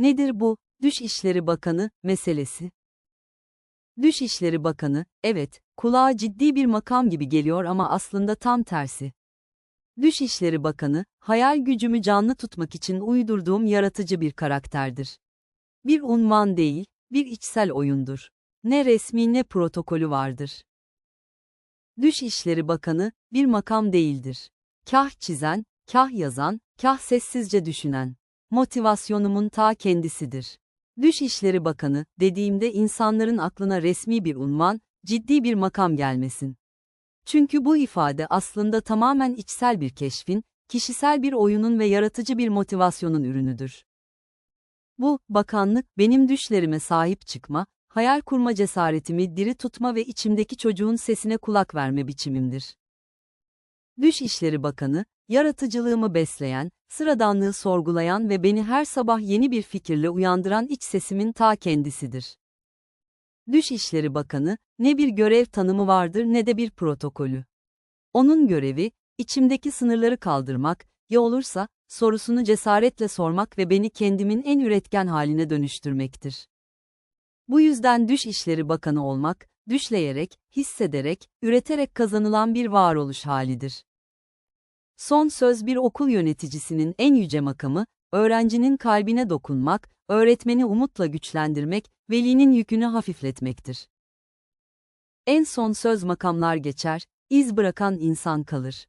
Nedir bu, Düş İşleri Bakanı, meselesi? Düş İşleri Bakanı, evet, kulağa ciddi bir makam gibi geliyor ama aslında tam tersi. Düş İşleri Bakanı, hayal gücümü canlı tutmak için uydurduğum yaratıcı bir karakterdir. Bir unvan değil, bir içsel oyundur. Ne resmi ne protokolü vardır. Düş İşleri Bakanı, bir makam değildir. Kah çizen, kah yazan, kah sessizce düşünen. Motivasyonumun ta kendisidir. Düş İşleri Bakanı, dediğimde insanların aklına resmi bir unvan, ciddi bir makam gelmesin. Çünkü bu ifade aslında tamamen içsel bir keşfin, kişisel bir oyunun ve yaratıcı bir motivasyonun ürünüdür. Bu, bakanlık, benim düşlerime sahip çıkma, hayal kurma cesaretimi diri tutma ve içimdeki çocuğun sesine kulak verme biçimimdir. Düş İşleri Bakanı, yaratıcılığımı besleyen, sıradanlığı sorgulayan ve beni her sabah yeni bir fikirle uyandıran iç sesimin ta kendisidir. Düş İşleri Bakanı, ne bir görev tanımı vardır ne de bir protokolü. Onun görevi, içimdeki sınırları kaldırmak, ya olursa, sorusunu cesaretle sormak ve beni kendimin en üretken haline dönüştürmektir. Bu yüzden Düş İşleri Bakanı olmak, düşleyerek, hissederek, üreterek kazanılan bir varoluş halidir. Son söz bir okul yöneticisinin en yüce makamı, öğrencinin kalbine dokunmak, öğretmeni umutla güçlendirmek, velinin yükünü hafifletmektir. En son söz makamlar geçer, iz bırakan insan kalır.